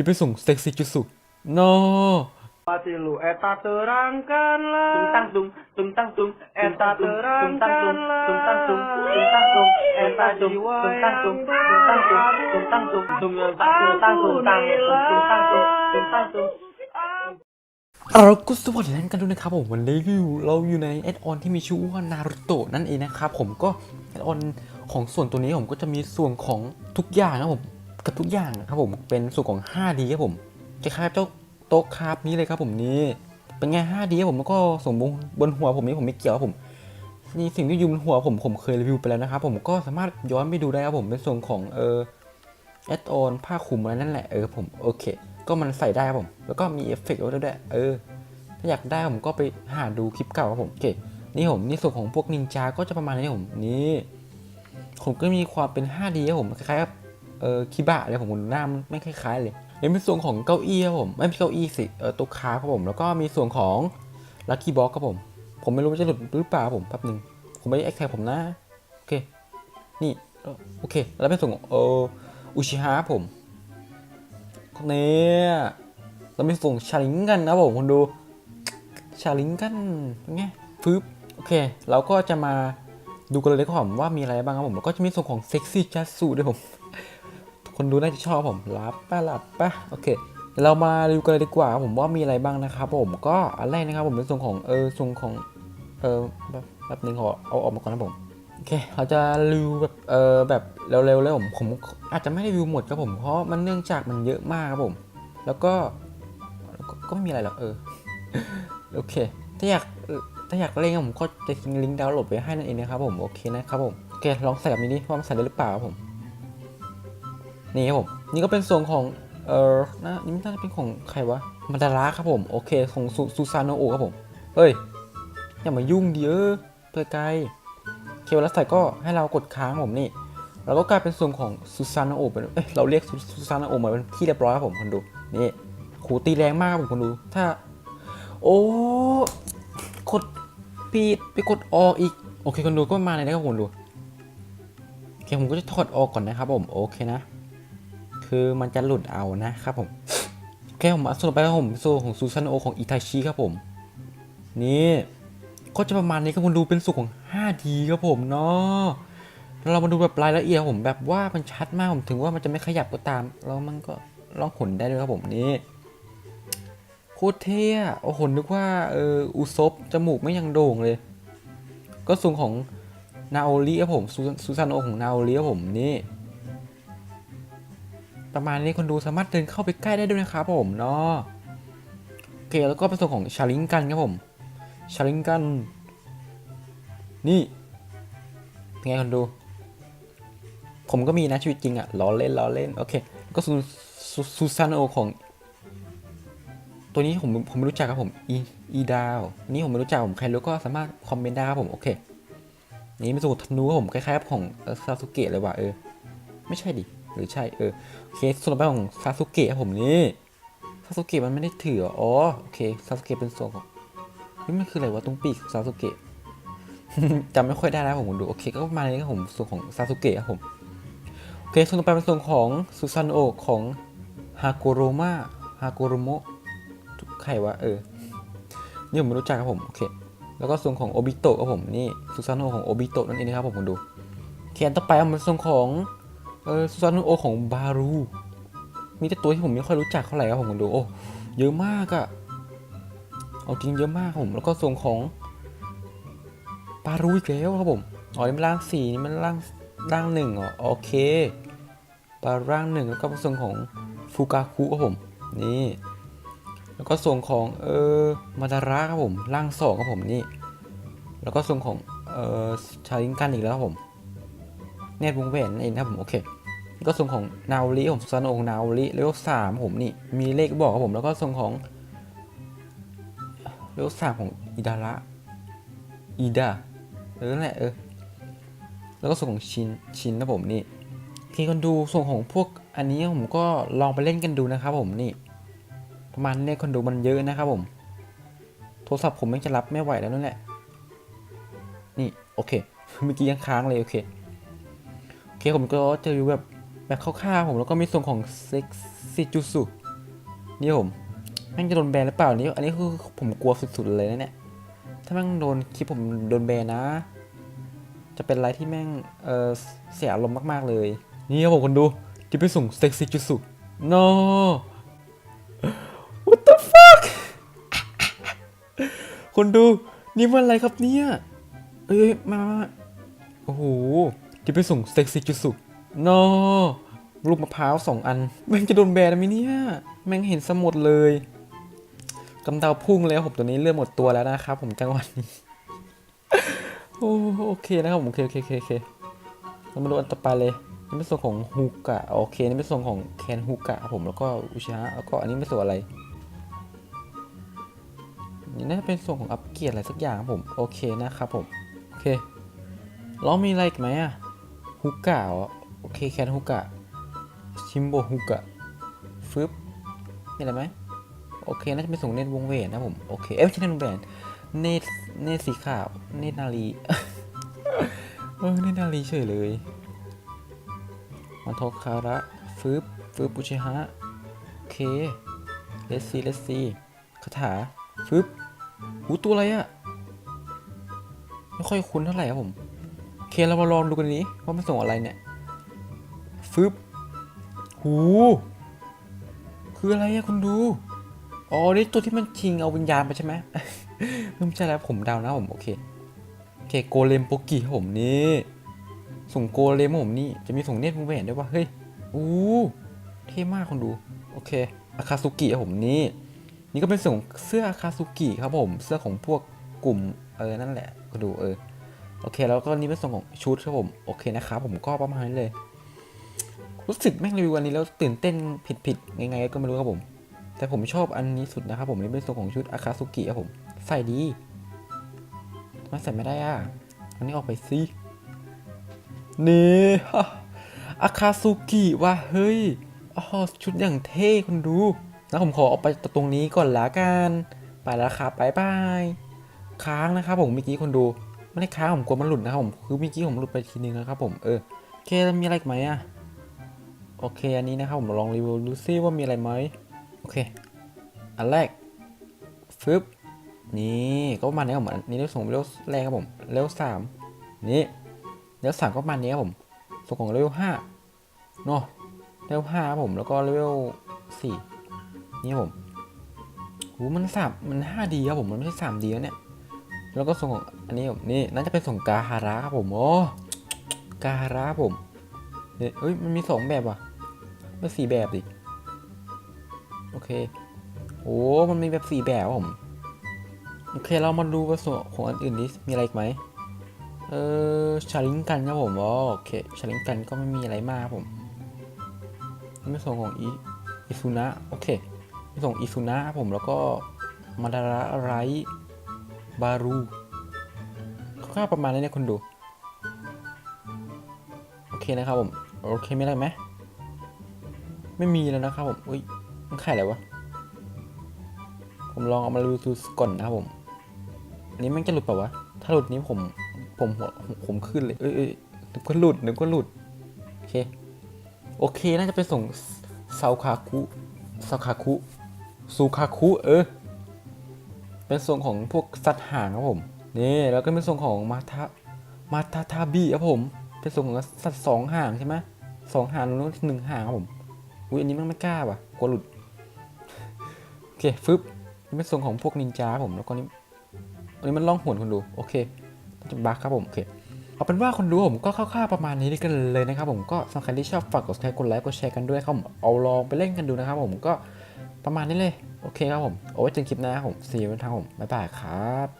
ที่ไปส่งสเต็กซิจุสุนอ Eta terangkanlah Tung tang tung Tung tang tung Eta terangkanlah Tung tang tung Tung tang tung Eta jiwa yang berabun Tung tang tung Tung tang tung Tung tang tung Tung tang tung Tung tang tung เราก็สวัสดีท่านกันด้วยนะครับผมวันนี้อยู่เราอยู่ในแอดออนที่มีชื่อว่านารุโตะนั่นเองนะครับผมก็แอดออนของส่วนตัวนี้ผมก็จะมีส่วนของทุกอย่างนะผม กับทุกอย่างนะครับผมเป็นส่วนของ 5D ครับผมคล้ายๆเจ้าโต๊ะคราฟนี้เลยครับผมนี่เป็นไง 5D ครับผมแล้วก็สมบูรณ์บนหัวผมนี้ผมไม่เกี่ยวครับผมนี่สิ่งที่อยู่บนหัวผมผมเคยรีวิวไปแล้วนะครับผมก็สามารถย้อนไปดูได้ครับผมเป็นส่วนของเออแอดออนผ้าคลุมอะไรนั่นแหละเออผมโอเค ก็มันใส่ได้ครับผม แล้วก็มีเอฟเฟกต์ด้วยด้วยเออถ้าอยากได้ผมก็ไปหาดูคลิปเก่าครับผมโอเคนี่ผมนี่ส่วนของพวกนินจาก็จะประมาณนี้ผมนี่ผมก็มีความเป็น 5D ครับผมคล้ายๆกับ เออคิบะเลยผมหน้ามันไม่คล้ายๆเลยนี่เป็นส่วนของเก้าอี้ครับผมไม่ใช่เก้าอี้สิเออโต๊ะค้าครับผม แล้วก็มีส่วนของลัคกี้บ็อกครับผม ผมไม่รู้ว่าจะหลุดหรือเปล่าผมแป๊บหนึ่งผมไม่ได้แอคแท็กผมนะ โอเค นี่ โอเค แล้วเป็นส่วนของเอออุชิฮะผมเนี่ยเราไม่ส่งชาลิงกันนะผมคุณดูชาลิงกันเป็นไงฟึบโอเค เราก็จะมาดูกันเลยครับผมว่ามีอะไรบ้างครับผมแล้วก็จะมีส่วนของเซ็กซี่จัสสูด้วยผม คนดูน่าจะชอบผมรับป้ารับป้าโอเคเรามาดูกันเลยดีกว่า ผมว่ามีอะไรบ้างนะครับผมก็อันแรกนะครับผมเป็นส่วนของเออส่วนของเออแบบแบบนึงขอเอาออกมาก่อนนะผมโอเคเราจะรีวิวแบบเออแบบเร็วๆเลยผมผมอาจจะไม่ได้รีวิวหมดครับผมเพราะมันเนื่องจากมันเยอะมากครับผมแล้วก็แล้วก็ก็ไม่มีอะไรหรอกเออโอเค ถ้าอยากถ้าอยากเล่นผมก็จะทิ้งลิงก์ดาวน์โหลดไว้ให้นั่นเองนะครับผมโอเคนะครับผมโอเคลองใส่แบบนี้ดิว่ามันใส่ได้หรือเปล่าครับผม นี่ครับผมนี่ก็เป็นส่วนของเออนะนี่มันน่าจะเป็นของใครวะมาดาระครับผมโอเคของซูซานโนโอครับผมเฮ้ยอย่ามายุ่งดิเออเปิดไกลเคเวลาใส่ก็ให้เรากดค้างผมนี่แล้วก็กลายเป็นส่วนของซูซานโอเป็นเอ้ยเราเรียกซูซานโอมาเป็นที่เรียบร้อยครับผมคนดูนี่ขูตีแรงมากครับผมคนดู ถ้า โอ้กดปีดไปกดออกอีกโอเคคนดูก็มาเลยนะครับคนดูโอเคผมก็จะถอดออกก่อนนะครับผมโอเคนะ คือมันจะหลุดเอานะครับผมโอเคผมสรุปไปแล้วผมโซของซูซานโอของอิตาชิครับผม นี่ก็จะประมาณนี้ครับคุณดูเป็นสุขของ 5D ครับผมเนาะแล้วเรามาดูแบบรายละเอียดผมแบบว่ามันชัดมากผมถึงว่ามันจะไม่ขยับก็ตาม แล้วมันก็ล่องขนได้ด้วยครับผมนี่โคตรเท่โอ้โหนึกว่าเอออุซบจมูกไม่ยังโด่งเลย ก็ส่วนของนาโอริครับผมซูซูซานโอของนาโอริครับผมนี่ ประมาณนี้คนดูสามารถเดินเข้าไปใกล้ได้ด้วยนะครับผมเนาะโอเคแล้วก็เป็นส่วนของชาลิงกันครับผมชาลิงกันนี่เป็นไงคนดู ผมก็มีนะชีวิตจริงอะล้อเล่นล้อเล่นโอเค ก็ซูซูซูซานโอของ ตัวนี้ผมผมไม่รู้จักครับผมอีอีดาวอันนี้ผมไม่รู้จักผมใครรู้ก็สามารถคอมเมนต์ได้ครับผมโอเคนี่เป็นสูตรธนูครับผมคล้ายๆกับของซาสุเกะเลยว่ะเออ ไม่ใช่ดิ หรือใช่เออโอเคส่วนต่อไปของซาสุเกะผมนี่ซาสุเกะมันไม่ได้ถืออ๋อโอเคซาสุเกะเป็นส่วนของนี่มันคืออะไรวะตรงปีกซาสุเกะจำไม่ค่อยได้แล้วผมดูโอเคก็ประมาณนี้ครับผมส่วนของซาสุเกะครับผมโอเคส่วนต่อไปเป็นส่วนของซูซานโอของฮาโกโรมะฮาโกโรโมะใครวะเออนี่ผมไม่รู้จักครับผมโอเคแล้วก็ส่วนของโอบิโตะครับผมนี่ซูซานโอของโอบิโตะนั่นเองนะครับผมผมดูเคอันต่อไปเป็นส่วนของ เออซูซานโอของบารู มีแต่ตัวที่ผมไม่ค่อยรู้จักเท่าไหร่ครับผมผมดูโอ้เยอะมากอะเอาจริงเยอะมากผมแล้วก็ส่วนของปารูอีกแล้วครับผมอ๋อนี่มันร่างสี่นี่มันร่างร่างหนึ่งอ๋อโอเคปลาร่างหนึ่งแล้วก็ส่วนของฟูกาคุครับผมนี่แล้วก็ส่วนของเออมาดาระครับผมร่างสองครับผมนี่แล้วก็ส่วนของเออชาลิงกันอีกแล้วครับผม เนตวงแหวนนะเองครับผมโอเค ก็ส่วนของนาวริผมซานองนาวริเลเวลสามผมนี่มีเลขบอกครับผมแล้วก็ส่วนของเลเวลสามของอีดาระอีดาเออนั่นแหละเออแล้วก็ส่วนของชินชินนะผมนี่ที่คนดูส่วนของพวกอันนี้ผมก็ลองไปเล่นกันดูนะครับผมนี่ ประมาณนี้คนดูมันเยอะนะครับผม โทรศัพท์ผมไม่จะรับไม่ไหวแล้วนั่นแหละ นี่โอเค เมื่อกี้ยังค้างเลยโอเค เคผมก็จะอยู่แบบแบบคร่าวๆผมแล้วก็มีส่วนของเซ็กซิจูสุนี่ผมแม่งจะโดนแบนหรือเปล่านี่อันนี้คือผมกลัวสุดๆเลยนะเนี่ยถ้าแม่งโดนคลิปผมโดนแบนนะ จะเป็นอะไรที่แม่งเออเสียอารมณ์มากๆเลย นี่ครับผมคนดูที่ไปส่งเซ็กซี่จุดสุด no what the fuck คนดูนี่มันอะไรครับเนี่ยเอ้ยมาโอ้โห ที่ไปส่งเซ็กซี่จุดสุด no ลูกมะพร้าวสองอัน แม่งจะโดนแบนไหมเนี่ย แม่งเห็นสมดเลยกำเดาพุ่งเลยครับผมตัวนี้เลือดหมดตัวแล้วนะครับ ผมจังหวะนี้โอ้โอเคนะครับผมโอเคโอเคโอเคโอเคเรามาดูอันต่อไปเลยนี่เป็นส่วนของฮุกะโอเคนี่เป็นส่วนของแคนฮุกะครับผมแล้วก็อุชิฮะแล้วก็อันนี้เป็นส่วนอะไรนี่น่าจะเป็นส่วนของอัปเกรดอะไรสักอย่างครับผมโอเคนะครับผมโอเคแล้วมีอะไรอีกไหมอะ ฮุกะโอเคแคนฮุกะชิมโบฮุกะฟึบมีอะไรไหมโอเคน่าจะเป็นส่งเนตวงเวนนะผมโอเคเอ้ยไม่ใช่เนตวงแหวนเนตเนตสีขาวเนตนาลีเออเนตนาลีเฉยเลยมันโทคาระฟึบฟึบอุชิฮะโอเคเลสซีเลสซีคาถาฟึบหูตัวอะไรอะไม่ค่อยคุ้นเท่าไหร่ครับผม เคเรามาลองดูกันนี้ว่ามันส่งอะไรเนี่ยฟึบหู คืออะไรอะคุณดู อ๋อ นี่ตัวที่มันชิงเอาวิญญาณไปใช่ไหมไม่ใช่แล้วผมเดานะผมโอเค โอเคโกเลมโปกิผมนี่ส่งโกเลมผมนี่ จะมีส่งเนตรมูเวนด้วยวะเฮ้ย อู้ เท่มากคนดู โอเคอาคาซุกิผมนี่ นี่ก็เป็นส่งเสื้ออาคาซุกิครับผม เสื้อของพวกกลุ่มเออนั่นแหละก็ดูเออ โอเค แล้วก็นี่เป็นส่งของชุดครับผม โอเคนะครับผมก็ประมาณนี้เลย รู้สึกแม่งรีวิวอันนี้แล้วตื่นเต้นผิดๆยังไงก็ไม่รู้ครับผม แต่ผมชอบอันนี้สุดนะครับผมนี่เป็นส่วนของชุดอาคาซุกิครับผม ใส่ดีทำไมใส่ไม่ได้อะ อันนี้ออกไปสินี่อาคาซุกิว่ะเฮ้ยอ๋อชุดอย่างเท่คุณดูแล้วผมขอเอาไปตรงนี้ก่อนละกัน ไปแล้วครับบายบาย ค้างนะครับผมเมื่อกี้คนดู ไม่ได้ค้างผมกลัวมันหลุดนะครับผมคือเมื่อกี้ผมหลุดไปทีนึงนะครับผมเออโอเคแล้วมีอะไรไหมอะโอเคอันนี้นะครับผมลองรีวิวดูซิว่ามีอะไรไหมโอเค อันแรกฟึบนี่ก็ประมาณนี้ครับผมอันนี้เรียกส่งเร็วแรกครับผมเร็วสามนี่เร็วสามก็ประมาณนี้ครับผมส่งของเร็วห้าเนาะเร็วห้าครับผมแล้วก็เร็วสี่นี่ครับผมหูมันสามมันห้าดีครับผมมันไม่ใช่สามดีแล้วเนี่ยแล้วก็ส่งของ อันนี้ผมนี่น่าจะเป็นส่งกาฮาระครับผมโอ้กาฮาระผมเนี่ยเฮ้ยมันมีสองแบบว่ะไม่สี่แบบดิโอเคโอ้มันมีแบบสี่แบบผมโอเคเรามาดูผสมของอันอื่นดิมีอะไรอีกไหมเออชาลิงกันครับผมโอเคชาลิงกันก็ไม่มีอะไรมากครับผมไม่ส่งของอีอิซุนะโอเคไม่ส่งอิซุนะครับผมแล้วก็มาดาระไรบารู ร่าวๆประมาณนี้เนี่ยคนดู โอเคนะครับผม โอเคไม่ได้ไหมไม่มีแล้วนะครับผม อุ้ยมันขายอะไรวะ ผมลองเอามารีวิวดูก่อนนะครับผม อันนี้มันจะหลุดเปล่าวะ ถ้าหลุดนี้ผม ผมหัวผมขึ้นเลย เอ้ยเอ้ยนึกว่าหลุดนึกว่าหลุด โอเค โอเค น่าจะไปส่งซาคาคุซาคาคุซูคาคุ เออ เป็นส่งของพวกสัตว์ห่างครับผม นี่แล้วก็เป็นส่งของมาทามาทาทาบิครับผม เป็นส่งของสัตว์สองหางใช่ไหมสองหางแล้วหนึ่งหางครับผม อุ้ยอันนี้มันไม่กล้าว่ะกลัวหลุด โอเคฟึบนี่เป็นทรงของพวกนินจาครับผมแล้วก็นี่อันนี้มันล่องหนคนดู โอเคจะบักครับผมโอเคเอาเป็นว่าคนดูผมก็คร่าวๆประมาณนี้กันเลยนะครับผมก็สำหรับใครที่ชอบฝากกดไลค์กดไลค์กดแชร์กันด้วยครับผมเอาลองไปเล่นกันดูนะครับผมก็ประมาณนี้เลย โอเคครับผมเอาไว้เจอคลิปหน้าครับผม see you ทางผม บ๊ายบายครับ